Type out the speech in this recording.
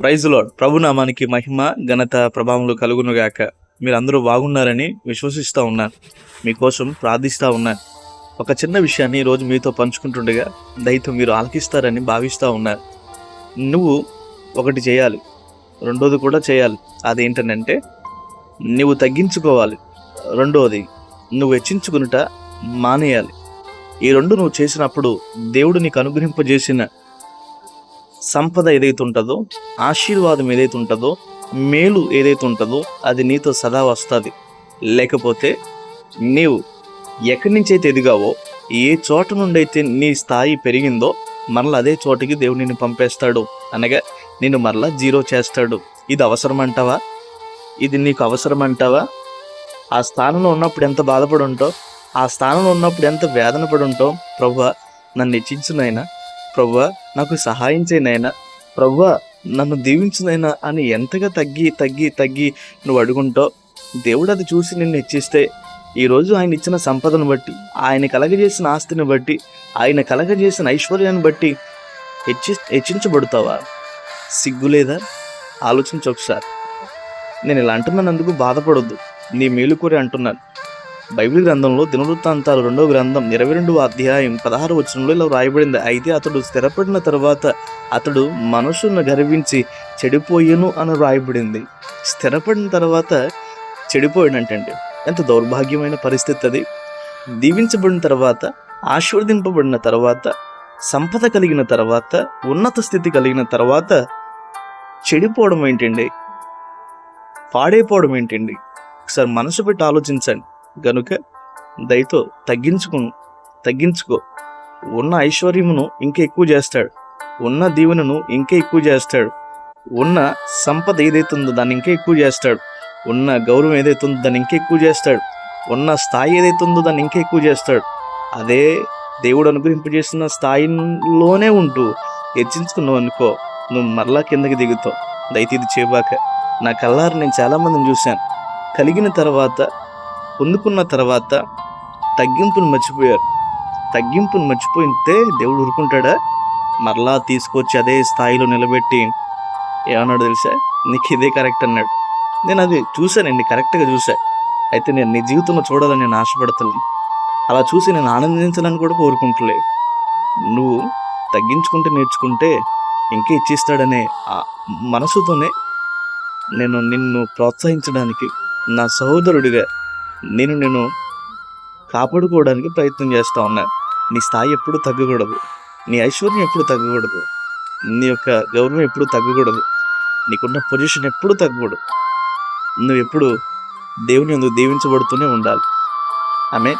Praise lord ప్రభునామానికి మహిమ ఘనత ప్రభావములు కలుగునుగాక. మీరు అందరూ బాగున్నారని విశ్వసిస్తూ ఉన్నాను. మీకోసం ప్రార్థిస్తూ ఉన్నాను. ఒక చిన్న విషయాన్ని ఈరోజు మీతో పంచుకుంటుండగా దయతో మీరు ఆలకిస్తారని భావిస్తూ ఉన్నారు నువ్వు ఒకటి చేయాలి. రెండోది కూడా చేయాలి. అదేంటనంటే నువ్వు తగ్గించుకోవాలి. రెండోది నువ్వు హెచ్చించుకునుట మానేయాలి. ఈ రెండు నువ్వు చేసినప్పుడు దేవుడు నీకు అనుగ్రహింపజేసిన సంపద ఏదైతే ఉంటుందో ఆశీర్వాదం ఏదైతే ఉంటుందో మేలు ఏదైతే ఉంటుందో అది నీతో సదా వస్తుంది. లేకపోతే నీవు ఎక్కడి నుంచి అయితే ఎదిగావో ఏ చోట నుండి అయితే నీ స్థాయి పెరిగిందో మరలా అదే చోటికి దేవుడు నిన్ను పంపేస్తాడు. అనగా నిన్ను మరలా జీరో చేస్తాడు. ఇది అవసరం అంటావా ఇది నీకు అవసరం అంటావా ఆ స్థానంలో ఉన్నప్పుడు ఎంత బాధపడి ఉంటావు ఆ స్థానంలో ఉన్నప్పుడు ఎంత వేదన పడి ఉంటావు ప్రభు నన్ను హెచ్చించునైనా ప్రవ్వా నాకు సహాయం చేయనైనా ప్రవ్వా నన్ను దీవించునైనా అని ఎంతగా తగ్గి తగ్గి తగ్గి నువ్వు అడుగుంటావు. దేవుడు అది చూసి నిన్ను హెచ్చిస్తే ఈరోజు ఆయన ఇచ్చిన సంపదను బట్టి ఆయన కలగజేసిన ఆస్తిని బట్టి ఆయన కలగజేసిన ఐశ్వర్యాన్ని బట్టి హెచ్చి హెచ్చించబడతావా? సిగ్గులేదా ఆలోచించు ఒకసారి. నేను ఇలా అంటున్నందుకు బాధపడొద్దు. నీ మేలు కోరి అంటున్నాను. బైబిల్ గ్రంథంలో దినవృత్తాంతాలు రెండో గ్రంథం ఇరవై రెండవ అధ్యాయం పదహారు వచనంలో ఇలా వ్రాయబడింది. అయితే అతడు స్థిరపడిన తర్వాత అతడు మనసును గర్వించి చెడిపోయేను అని వ్రాయబడింది. స్థిరపడిన తర్వాత చెడిపోయాడంటండి. ఎంత దౌర్భాగ్యమైన పరిస్థితి అది. దీవించబడిన తర్వాత ఆశీర్వదింపబడిన తర్వాత సంపద కలిగిన తర్వాత ఉన్నత స్థితి కలిగిన తర్వాత చెడిపోవడం ఏంటండి? పాడైపోవడం ఏంటండి? ఒకసారి మనసు పెట్టి ఆలోచించండి. గనుక దయతో తగ్గించుకు తగ్గించుకో. ఉన్న ఐశ్వర్యమును ఇంకా ఎక్కువ చేస్తాడు. ఉన్న దీవెనను ఇంకా ఎక్కువ చేస్తాడు. ఉన్న సంపద ఏదైతే ఉందో దాన్ని ఇంకా ఎక్కువ చేస్తాడు. ఉన్న గౌరవం ఏదైతే ఉందో దాన్ని ఇంకా ఎక్కువ చేస్తాడు. ఉన్న స్థాయి ఏదైతే ఉందో దాన్ని ఇంకా ఎక్కువ చేస్తాడు. అదే దేవుడు అనుగ్రహింపజేసిన స్థాయిలోనే ఉంటూ హెచ్చించుకున్నావు అనుకో నువ్వు మరలా కిందకి దిగుతావు. దయతీది ఇది చేయబాక. నా కల్లారు నేను చాలామందిని చూశాను. కలిగిన తర్వాత పొందుకున్న తర్వాత తగ్గింపును మర్చిపోయారు. తగ్గింపును మర్చిపోయితే దేవుడు ఊరుకుంటాడా? మరలా తీసుకొచ్చి అదే స్థాయిలో నిలబెట్టి ఏమన్నాడు తెలుసా? నీకు ఇదే కరెక్ట్ అన్నాడు. నేను అది చూశానండి కరెక్ట్గా చూసా అయితే నేను నీ జీవితంలో చూడాలని నేను ఆశపడతలే అలా చూసి నేను ఆనందించాలని కూడా కోరుకుంటలే. నువ్వు తగ్గించుకుంటే నేర్చుకుంటే ఇంకే ఇచ్చిస్తాడనే ఆ మనసుతోనే నేను నిన్ను ప్రోత్సహించడానికి నా సహోదరుడిగా నేను నేను కాపాడుకోవడానికి ప్రయత్నం చేస్తూ ఉన్నాను నీ స్థాయి ఎప్పుడు తగ్గకూడదు. నీ ఐశ్వర్యం ఎప్పుడు తగ్గకూడదు. నీ యొక్క గౌరవం ఎప్పుడు తగ్గకూడదు. నీకున్న పొజిషన్ ఎప్పుడు తగ్గకూడదు. నువ్వు ఎప్పుడు దేవుని ఎందుకు దీవించబడుతూనే ఉండాలి. ఆమె